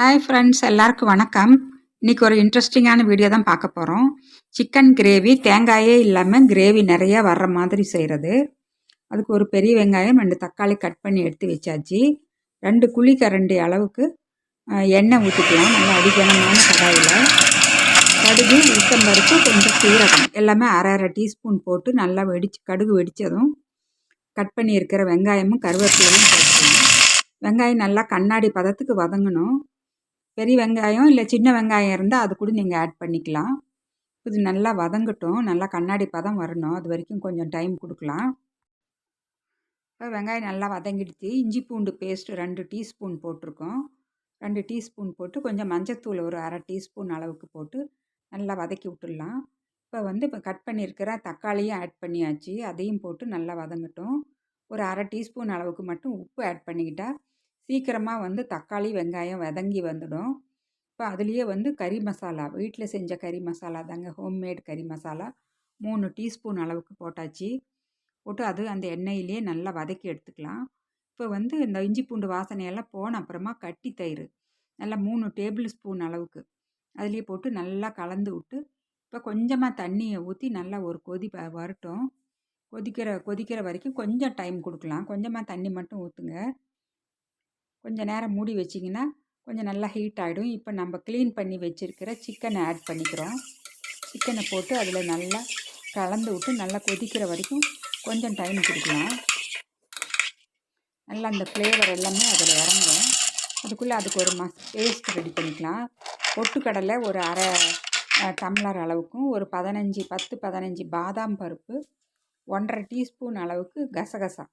Hi friends எல்லாருக்கும் வணக்கம். இன்றைக்கி ஒரு இன்ட்ரெஸ்டிங்கான வீடியோ தான் பார்க்க போகிறோம் சிக்கன் கிரேவி தேங்காயே இல்லாமல் கிரேவி நிறையா வர்ற மாதிரி செய்கிறது அதுக்கு ஒரு பெரிய வெங்காயம் ரெண்டு தக்காளி கட் பண்ணி எடுத்து வச்சாச்சு. ரெண்டு குழி கரண்டி அளவுக்கு எண்ணெய் ஊற்றிக்கலாம் நல்லா அடிக்கணமான கடாயில். கடுகு உளுத்தம்பருப்பு கொஞ்சம் சீரகம். எல்லாமே அரை அரை டீஸ்பூன் போட்டு நல்லா வெடிச்சு கடுகு வெடித்ததும் கட் பண்ணி இருக்கிற வெங்காயமும் கருவேப்பிலையும் போட்டுக்கணும் வெங்காயம் நல்லா கண்ணாடி பதத்துக்கு வதங்கணும். பெரிய வெங்காயம் இல்லை சின்ன வெங்காயம் இருந்தால் அது கூட நீங்கள் ஆட் பண்ணிக்கலாம். இது நல்லா வதங்கட்டும். நல்லா கண்ணாடி பதம் வரணும். அது வரைக்கும் கொஞ்சம் டைம் கொடுக்கலாம். இப்போ வெங்காயம் நல்லா வதங்கிடுச்சு. இஞ்சி பூண்டு பேஸ்ட்டு ரெண்டு டீஸ்பூன் போட்டிருக்கோம். ரெண்டு டீஸ்பூன் போட்டு கொஞ்சம் மஞ்சத்தூள் ஒரு அரை டீஸ்பூன் அளவுக்கு போட்டு நல்லா வதக்கி விட்டுடலாம். இப்போ வந்து இப்போ கட் பண்ணியிருக்கிற தக்காளியும் ஆட் பண்ணியாச்சு. அதையும் போட்டு நல்லா வதங்கட்டும். ஒரு அரை டீஸ்பூன் அளவுக்கு மட்டும் உப்பு ஆட் பண்ணிக்கிட்டால் சீக்கிரமாக வந்து தக்காளி வெங்காயம் வதங்கி வந்துடும். இப்போ அதுலேயே வந்து கறி மசாலா வீட்டில் செஞ்ச கறி மசாலா தாங்க ஹோம்மேட் கறி மசாலா. மூணு டீஸ்பூன் அளவுக்கு போட்டாச்சு. போட்டு அது அந்த எண்ணெயிலேயே நல்லா வதக்கி எடுத்துக்கலாம். இப்போ வந்து இந்த இஞ்சி பூண்டு வாசனையெல்லாம் போன அப்புறமா கட்டி தயிர். நல்லா மூணு டேபிள் ஸ்பூன் அளவுக்கு. அதுலேயே போட்டு நல்லா கலந்து விட்டு இப்போ கொஞ்சமாக தண்ணியை ஊற்றி நல்லா ஒரு கொதி ப- வரட்டும். கொதிக்கிற கொதிக்கிற வரைக்கும் கொஞ்சம் டைம் கொடுக்கலாம். கொஞ்சமாக தண்ணி மட்டும் ஊற்றுங்க கொஞ்சம் நேரம் மூடி வச்சிங்கன்னா கொஞ்சம் நல்லா ஹீட் ஆகிடும் இப்போ நம்ம க்ளீன் பண்ணி வச்சுருக்கிற சிக்கனை ஆட் பண்ணிக்கிறோம். சிக்கனை போட்டு அதில் நல்லா கலந்து விட்டு நல்லா கொதிக்கிற வரைக்கும் கொஞ்சம் டைம் கொடுக்கலாம். நல்லா அந்த ஃப்ளேவர் எல்லாமே அதில் இறங்கும். அதுக்குள்ளே அதுக்கு ஒரு மஸ் பேஸ்ட் ரெடி பண்ணிக்கலாம். பொட்டுக்கடலை ஒரு அரை டம்ளர் அளவுக்கும் ஒரு பதினஞ்சு பத்து பதினஞ்சு பாதாம் பருப்பு ஒன்றரை டீஸ்பூன் அளவுக்கு கசகசா.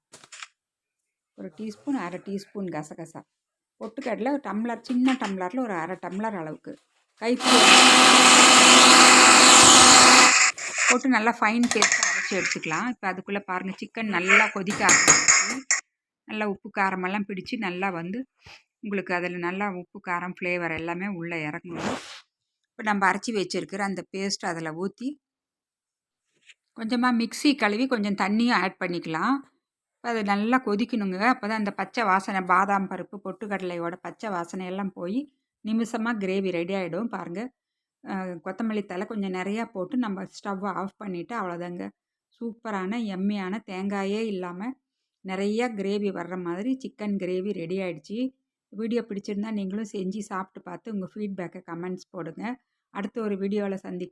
ஒரு டீஸ்பூன் அரை டீஸ்பூன் கசகசா. பொட்டுக்கடலை ஒரு டம்ளர் சின்ன டம்ளரில் ஒரு அரை டம்ளர் அளவுக்கு. கைப்பிடி போட்டு நல்லா ஃபைன் பேஸ்ட்டாக அரைச்சி எடுத்துக்கலாம். இப்போ அதுக்குள்ளே பாருங்கள் சிக்கன் நல்லா கொதிக்க ஆரம்பிச்சு நல்லா உப்பு காரமெல்லாம் பிடிச்சி நல்லா வந்து உங்களுக்கு அதில் நல்லா உப்பு காரம் ஃப்ளேவர் எல்லாமே உள்ளே இறங்கணும். இப்போ நம்ம அரைச்சி வச்சுருக்கிற அந்த பேஸ்ட் அதில் ஊற்றி கொஞ்சமாக மிக்ஸி கழுவி கொஞ்சம் தண்ணியும் ஆட் பண்ணிக்கலாம். அது நல்லா கொதிக்கணுங்க. அப்போ தான் அந்த பச்சை வாசனை பாதாம் பருப்பு பொட்டுக்கடலையோட பச்சை வாசனை எல்லாம் போய் நிமிஷமாக கிரேவி ரெடி ஆகிடும் பாருங்கள் கொத்தமல்லி தலை கொஞ்சம் நிறையா போட்டு நம்ம ஸ்டவ்வை ஆஃப் பண்ணிவிட்டு அவ்வளோதாங்க. சூப்பரான எம்மியான தேங்காயே இல்லாமல் நிறையா கிரேவி வர்ற மாதிரி சிக்கன் கிரேவி ரெடி ஆகிடுச்சி வீடியோ பிடிச்சிருந்தா நீங்களும் செஞ்சு சாப்பிட்டு பார்த்து உங்கள் ஃபீட்பேக்கை கமெண்ட்ஸ் போடுங்க. அடுத்த ஒரு வீடியோவில் சந்தி